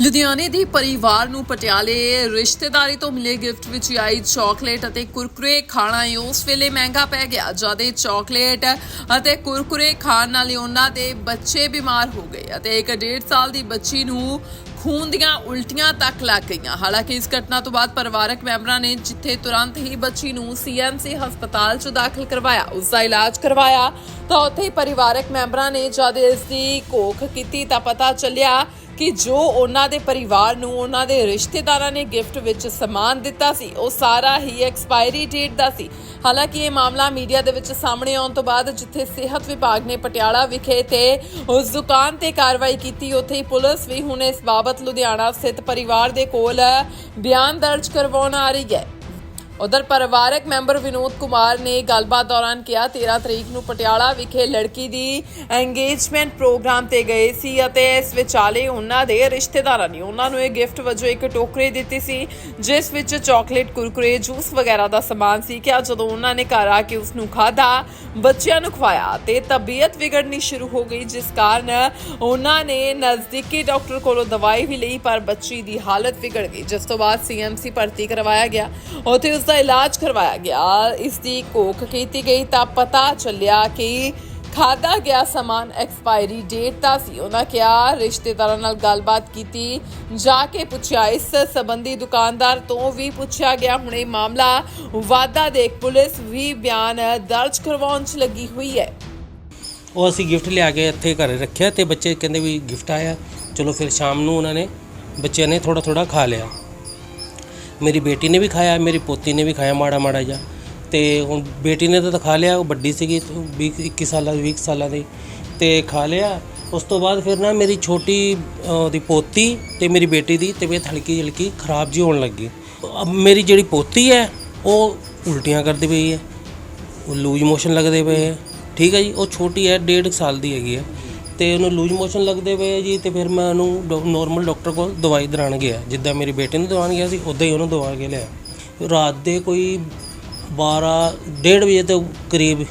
ਲੁਧਿਆਣੇ ਦੀ ਪਰਿਵਾਰ ਨੂੰ ਪਟਿਆਲੇ ਰਿਸ਼ਤੇਦਾਰੀ ਤੋਂ ਮਿਲੇ ਗਿਫਟ ਵਿੱਚ ਆਈ ਚਾਕਲੇਟ ਅਤੇ ਕੁਰਕੁਰੇ ਖਾਣਾ ਹੀ ਉਸ ਵੇਲੇ ਮਹਿੰਗਾ ਪੈ ਗਿਆ, ਜਦ ਇਹ ਚਾਕਲੇਟ ਅਤੇ ਕੁਰਕੁਰੇ ਖਾਣ ਨਾਲ ਉਹਨਾਂ ਦੇ ਬੱਚੇ ਬਿਮਾਰ ਹੋ ਗਏ ਅਤੇ ਇੱਕ ਡੇਢ ਸਾਲ ਦੀ ਬੱਚੀ ਨੂੰ ਖੂਨ ਦੀਆਂ ਉਲਟੀਆਂ ਤੱਕ ਲੱਗ ਗਈਆਂ। ਹਾਲਾਂਕਿ ਇਸ ਘਟਨਾ ਤੋਂ ਬਾਅਦ ਪਰਿਵਾਰਕ ਮੈਂਬਰਾਂ ਨੇ ਜਿੱਥੇ ਤੁਰੰਤ ਹੀ ਬੱਚੀ ਨੂੰ ਸੀਐਮਸੀ ਹਸਪਤਾਲ 'ਚ ਦਾਖਲ ਕਰਵਾਇਆ, ਉਸ ਦਾ ਇਲਾਜ ਕਰਵਾਇਆ, ਤਾਂ ਉੱਥੇ ਹੀ ਪਰਿਵਾਰਕ ਮੈਂਬਰਾਂ ਨੇ ਜਦ ਇਸ ਦੀ ਘੋਖ ਕੀਤੀ ਤਾਂ ਪਤਾ ਚੱਲਿਆ ਕਿ ਜੋ ਉਹਨਾਂ ਦੇ ਪਰਿਵਾਰ ਨੂੰ ਉਹਨਾਂ ਦੇ ਰਿਸ਼ਤੇਦਾਰਾਂ ਨੇ ਗਿਫਟ ਵਿੱਚ ਸਮਾਨ ਦਿੱਤਾ ਸੀ, ਉਹ ਸਾਰਾ ਹੀ ਐਕਸਪਾਇਰੀ ਡੇਟ ਦਾ ਸੀ। ਹਾਲਾਂਕਿ ਇਹ ਮਾਮਲਾ ਮੀਡੀਆ ਦੇ ਵਿੱਚ ਸਾਹਮਣੇ ਆਉਣ ਤੋਂ ਬਾਅਦ ਜਿੱਥੇ ਸਿਹਤ ਵਿਭਾਗ ਨੇ ਪਟਿਆਲਾ ਵਿਖੇ ਤੇ ਉਸ ਦੁਕਾਨ ਤੇ ਕਾਰਵਾਈ ਕੀਤੀ, ਉੱਥੇ ਹੀ ਪੁਲਿਸ ਵੀ ਹੁਣ ਇਸ ਬਾਬਤ ਲੁਧਿਆਣਾ ਸਥਿਤ ਪਰਿਵਾਰ ਦੇ ਕੋਲ ਬਿਆਨ ਦਰਜ ਕਰਵਾਉਣ ਆ ਰਹੀ ਹੈ। ਉਧਰ ਪਰਿਵਾਰਕ ਮੈਂਬਰ ਵਿਨੋਦ ਕੁਮਾਰ ਨੇ ਗੱਲਬਾਤ ਦੌਰਾਨ ਕਿਹਾ 13 ਤਰੀਕ ਨੂੰ ਪਟਿਆਲਾ ਵਿਖੇ ਲੜਕੀ ਦੀ ਐਂਗੇਜਮੈਂਟ ਪ੍ਰੋਗਰਾਮ ਤੇ ਗਏ ਸੀ ਅਤੇ ਇਸ ਵਿਚਾਲੇ ਉਹਨਾਂ ਦੇ ਰਿਸ਼ਤੇਦਾਰਾਂ ਨੇ ਉਹਨਾਂ ਨੂੰ ਇਹ ਗਿਫਟ ਵਜੋਂ ਇੱਕ ਟੋਕਰੀ ਦਿੱਤੀ ਸੀ, ਜਿਸ ਵਿੱਚ ਚਾਕਲੇਟ ਕੁਰਕੁਰੇ ਜੂਸ ਵਗੈਰਾ ਦਾ ਸਮਾਨ ਸੀ। ਕਿ ਜਦੋਂ ਉਹਨਾਂ ਨੇ ਘਰ ਆ ਕੇ ਉਸ ਨੂੰ ਖਾਧਾ, ਬੱਚਿਆਂ ਨੂੰ ਖਵਾਇਆ ਤੇ ਤਬੀਅਤ ਵਿਗੜਨੀ ਸ਼ੁਰੂ ਹੋ ਗਈ, ਜਿਸ ਕਾਰਨ ਉਹਨਾਂ ਨੇ ਨਜ਼ਦੀਕੀ ਡਾਕਟਰ ਕੋਲੋਂ ਦਵਾਈ ਵੀ ਲਈ, ਪਰ ਬੱਚੀ ਦੀ ਹਾਲਤ ਵਿਗੜ ਗਈ, ਜਿਸ ਤੋਂ ਬਾਅਦ ਸੀਐਮਸੀ ਭਰਤੀ ਕਰਵਾਇਆ ਗਿਆ। ਉੱਥੇ ਉਸ ਦਾ ਇਲਾਜ ਕਰਵਾਇਆ ਗਿਆ। ਇਸ ਦੀ ਕੋਖ ਕੀਤੀ ਗਈ ਤਾਂ ਪਤਾ ਚੱਲਿਆ ਕਿ ਖਾਦਾ ਗਿਆ ਸਮਾਨ ਐਕਸਪਾਇਰੀ ਡੇਟ ਦਾ ਸੀ। ਉਹਨਾਂ ਕਿਹਾ, ਰਿਸ਼ਤੇਦਾਰਾਂ ਨਾਲ ਗੱਲਬਾਤ ਕੀਤੀ, ਜਾ ਕੇ ਪੁੱਛਿਆ। ਇਸ ਸੰਬੰਧੀ ਦੁਕਾਨਦਾਰ ਤੋਂ ਵੀ ਪੁੱਛਿਆ ਗਿਆ। ਹੁਣ ਇਹ ਮਾਮਲਾ ਵਾਦਾ ਦੇਖ ਪੁਲਿਸ ਵੀ ਬਿਆਨ ਦਰਜ ਕਰਵਾਉਣ 'ਚ ਲੱਗੀ ਹੋਈ ਹੈ। ਉਹ ਅਸੀਂ ਗਿਫਟ ਲਿਆ ਕੇ ਇੱਥੇ ਘਰੇ ਰੱਖਿਆ ਤੇ ਬੱਚੇ ਕਹਿੰਦੇ ਵੀ ਗਿਫਟ ਆਇਆ। ਚਲੋ ਫਿਰ ਸ਼ਾਮ ਨੂੰ ਉਹਨਾਂ ਨੇ ਬੱਚਿਆਂ ਨੇ ਥੋੜਾ ਥੋੜਾ ਖਾ ਲਿਆ। ਮੇਰੀ ਬੇਟੀ ਨੇ ਵੀ ਖਾਇਆ, ਮੇਰੀ ਪੋਤੀ ਨੇ ਵੀ ਖਾਇਆ ਮਾੜਾ ਮਾੜਾ ਜਿਹਾ। ਤੇ ਹੁਣ ਬੇਟੀ ਨੇ ਤਾਂ ਖਾ ਲਿਆ, ਉਹ ਵੱਡੀ ਸੀਗੀ 20 21 ਸਾਲਾਂ ਦੀ 20 ਸਾਲਾਂ ਦੀ। ਤੇ ਖਾ ਲਿਆ, ਉਸ ਤੋਂ ਬਾਅਦ ਫਿਰ ਨਾ ਮੇਰੀ ਛੋਟੀ ਦੀ ਪੋਤੀ ਤੇ ਮੇਰੀ ਬੇਟੀ ਦੀ ਤਬੀਅਤ ਹਲਕੀ ਹਲਕੀ ਖਰਾਬ ਜੀ ਹੋਣ ਲੱਗੀ। ਅਬ ਮੇਰੀ ਜਿਹੜੀ ਪੋਤੀ ਹੈ, ਉਹ ਉਲਟੀਆਂ ਕਰਦੀ ਪਈ ਹੈ। ਉਹ ਲੂਜ ਮੋਸ਼ਨ ਲੱਗਦੇ ਪਏ ਹੈ। ਠੀਕ ਹੈ ਜੀ, ਉਹ ਛੋਟੀ ਹੈ, ਡੇਢ ਕੁ ਸਾਲ ਦੀ ਹੈਗੀ ਹੈ। ਤੇ ਉਹਨੂੰ ਲੂਜ ਮੋਸ਼ਨ ਲੱਗਦੇ ਪਏ ਜੀ ਤੇ ਫਿਰ ਮੈਂ ਉਹਨੂੰ ਨੋਰਮਲ ਡਾਕਟਰ ਕੋਲ ਦਵਾਈ ਦਰਾਣ ਗਿਆ। ਜਿੱਦਾਂ ਮੇਰੀ ਬੇਟੀ ਨੂੰ ਦਵਾਉਣ ਗਿਆ ਸੀ, ਉਦਾਂ ਹੀ ਉਹਨੂੰ ਦਵਾ ਕੇ ਲਿਆ। ਰਾਤ ਦੇ ਕੋਈ 12 ਡੇਢ ਵਜੇ ਤੋਂ ਕਰੀਬ,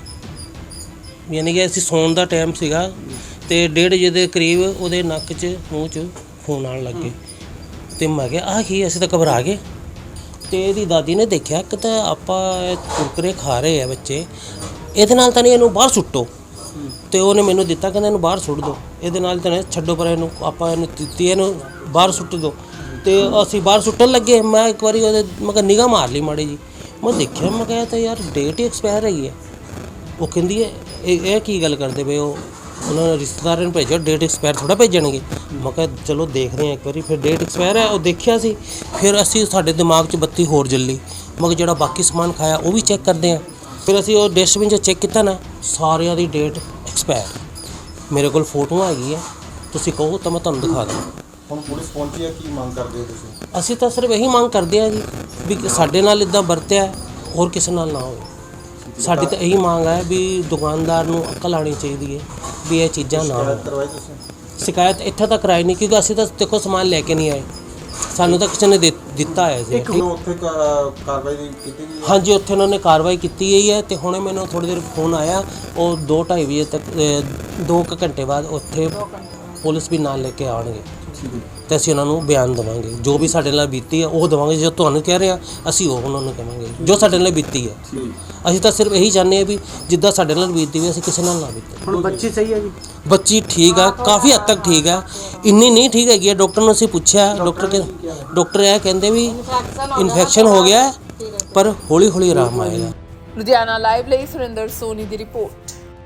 ਯਾਨੀ ਕਿ ਅਸੀਂ ਸੌਣ ਦਾ ਟਾਈਮ ਸੀਗਾ ਤੇ ਡੇਢ ਵਜੇ ਦੇ ਕਰੀਬ ਉਹਦੇ ਨੱਕ 'ਚ, ਮੂੰਹ 'ਚ ਫੋਨ ਆਉਣ ਲੱਗੇ ਤੇ ਮੈਂ ਕਿਹਾ, ਆਹ ਕੀ ਅਸੀਂ ਤਾਂ ਘਬਰਾ ਗਏ। ਤੇ ਇਹਦੀ ਦਾਦੀ ਨੇ ਦੇਖਿਆ ਕਿ ਤਾਂ ਆਪਾਂ ਇਹ ਕੁਰਕਰੇ ਖਾ ਰਹੇ ਆ ਬੱਚੇ। ਇਹਦੇ ਨਾਲ ਤਾਂ ਨਹੀਂ, ਇਹਨੂੰ ਬਾਹਰ ਸੁੱਟੋ। ਤੇ ਉਹਨੇ ਮੈਨੂੰ ਦਿੱਤਾ, ਕਹਿੰਦਾ ਇਹਨੂੰ ਬਾਹਰ ਸੁੱਟ ਦਿਓ। ਇਹਦੇ ਨਾਲ ਤਾਂ ਛੱਡੋ ਪਰ ਇਹਨੂੰ, ਆਪਾਂ ਇਹਨੂੰ ਦਿੱਤੀ, ਇਹਨੂੰ ਬਾਹਰ ਸੁੱਟ ਦਿਓ। ਤੇ ਅਸੀਂ ਬਾਹਰ ਸੁੱਟਣ ਲੱਗੇ। ਮੈਂ ਇੱਕ ਵਾਰੀ ਉਹਦੇ, ਮੈਂ ਕਿਹਾ ਨਿਗਾਹ ਮਾਰ ਲਈ ਮਾੜੀ ਜੀ। ਮੈਂ ਦੇਖਿਆ, ਮੈਂ ਕਿਹਾ ਤਾਂ ਯਾਰ ਡੇਟ ਹੀ ਐਕਸਪਾਇਰ ਹੈਗੀ ਹੈ। ਉਹ ਕਹਿੰਦੀ ਹੈ, ਇਹ ਇਹ ਕੀ ਗੱਲ ਕਰਦੇ ਪਏ ਹੋ? ਉਹਨਾਂ ਨੇ ਰਿਸ਼ਤੇਦਾਰਾਂ ਨੂੰ ਭੇਜਿਆ ਡੇਟ ਐਕਸਪਾਇਰ ਥੋੜਾ ਭੇਜਣਗੇ। ਮੈਂ ਕਿਹਾ, ਚਲੋ ਦੇਖਦੇ ਹਾਂ ਇੱਕ ਵਾਰੀ, ਫਿਰ ਡੇਟ ਐਕਸਪਾਇਰ ਹੈ, ਉਹ ਦੇਖਿਆ ਸੀ। ਫਿਰ ਅਸੀਂ ਸਾਡੇ ਦਿਮਾਗ 'ਚ ਬੱਤੀ ਹੋਰ ਜੱਲੀ। ਮੈਂ ਕਿਹਾ ਜਿਹੜਾ ਬਾਕੀ ਸਮਾਨ ਖਾਇਆ, ਉਹ ਵੀ ਚੈੱਕ ਕਰਦੇ ਹਾਂ। ਫਿਰ ਅਸੀਂ ਉਹ ਡਸਟਬਿਨ 'ਚ ਚੈੱਕ ਕੀਤਾ ਨਾ ਸਾਰਿਆਂ ਦੀ ਡੇਟ ਐਕਸਪਾਇਰ ਮੇਰੇ ਕੋਲ ਫੋਟੋਆਂ ਹੈਗੀ ਹੈ ਤੁਸੀਂ ਕਹੋ ਤਾਂ ਮੈਂ ਤੁਹਾਨੂੰ ਦਿਖਾ ਦਾਂ ਹੁਣ ਪੁਲਿਸ ਪਹੁੰਚੀ ਹੈ ਕੀ ਮੰਗ ਕਰਦੇ ਹੋ ਤੁਸੀਂ? ਅਸੀਂ ਤਾਂ ਸਿਰਫ ਇਹੀ ਮੰਗ ਕਰਦੇ ਹਾਂ ਜੀ ਵੀ ਸਾਡੇ ਨਾਲ ਇਦਾਂ ਵਰਤਿਆ ਹੋਰ ਕਿਸੇ ਨਾਲ ਨਾ ਹੋਵੇ। ਸਾਡੀ ਤਾਂ ਇਹੀ ਮੰਗ ਹੈ ਵੀ ਦੁਕਾਨਦਾਰ ਨੂੰ ਅਕਲ ਆਣੀ ਚਾਹੀਦੀ ਹੈ ਵੀ ਇਹ ਚੀਜ਼ਾਂ ਨਾ ਹੋਣ। ਸ਼ਿਕਾਇਤ ਕਰਵਾਈ ਤੁਸੀਂ? ਸ਼ਿਕਾਇਤ ਇੱਥੇ ਤੱਕ ਕਰਾਈ ਨਹੀਂ ਕਿਉਂਕਿ ਅਸੀਂ ਤਾਂ ਦੇਖੋ ਸਮਾਨ ਲੈ ਕੇ ਨਹੀਂ ਆਏ। ਸਾਨੂੰ ਤਾਂ ਕਿਸੇ ਨੇ ਦੇ- ਦਿੱਤਾ ਹੈ ਜੀ। ਹੁਣ ਉੱਥੇ ਕਾ- ਕਾਰਵਾਈ ਦੀ ਕੀਤੀ ਗਈ ਹੈ? ਹਾਂਜੀ ਉੱਥੇ ਉਹਨਾਂ ਨੇ ਕਾਰਵਾਈ ਕੀਤੀ ਗਈ ਹੈ ਤੇ ਹੁਣੇ ਮੈਨੂੰ ਥੋੜੀ ਦੇਰ ਫੋਨ ਆਇਆ। ਉਹ 2:30 ਵਜੇ ਤੱਕ 2 ਘੰਟੇ ਬਾਅਦ ਉੱਥੇ ਪੁਲਿਸ ਵੀ ਨਾਲ ਲੈ ਕੇ ਆਉਣਗੇ। ਤੇ ਅਸੀਂ ਉਹਨਾਂ ਨੂੰ ਬਿਆਨ ਦਵਾਂਗੇ। ਜੋ ਵੀ ਸਾਡੇ ਨਾਲ ਬੀਤੀ ਹੈ ਉਹ ਦਵਾਂਗੇ। ਜੋ ਤੁਹਾਨੂੰ ਕਹਿ ਰਹੇ ਆ ਅਸੀਂ ਉਹ ਉਹਨਾਂ ਨੂੰ ਕਹਾਂਗੇ। ਜੋ ਸਾਡੇ ਨਾਲ ਬੀਤੀ ਹੈ ਅਸੀਂ ਤਾਂ ਸਿਰਫ ਇਹੀ ਚਾਹੁੰਦੇ ਹਾਂ ਵੀ ਜਿੱਦਾਂ ਸਾਡੇ ਨਾਲ ਬੀਤੀ ਵੀ ਅਸੀਂ ਕਿਸੇ ਨਾਲ ਨਾ ਬੀਤੇ ਹੁਣ ਬੱਚੀ ਸਹੀ ਹੈ ਜੀ ਬੱਚੀ ਠੀਕ ਆ ਕਾਫੀ ਹੱਦ ਤੱਕ ਠੀਕ ਆ। ਇੰਨੀ ਨਹੀਂ ਠੀਕ ਹੈਗੀ ਡਾਕਟਰ ਨੂੰ ਅਸੀਂ ਪੁੱਛਿਆ ਡਾਕਟਰ ਕੇ ਡਾਕਟਰ ਇਹ ਕਹਿੰਦੇ ਵੀ ਇਨਫੈਕਸ਼ਨ ਹੋ ਗਿਆ ਪਰ ਹੌਲੀ ਹੌਲੀ ਆਰਾਮ ਆਏਗਾ। ਲੁਧਿਆਣਾ ਲਾਈਵ ਲਈ ਸੁਰਿੰਦਰ ਸੋਨੀ ਦੀ ਰਿਪੋਰਟ।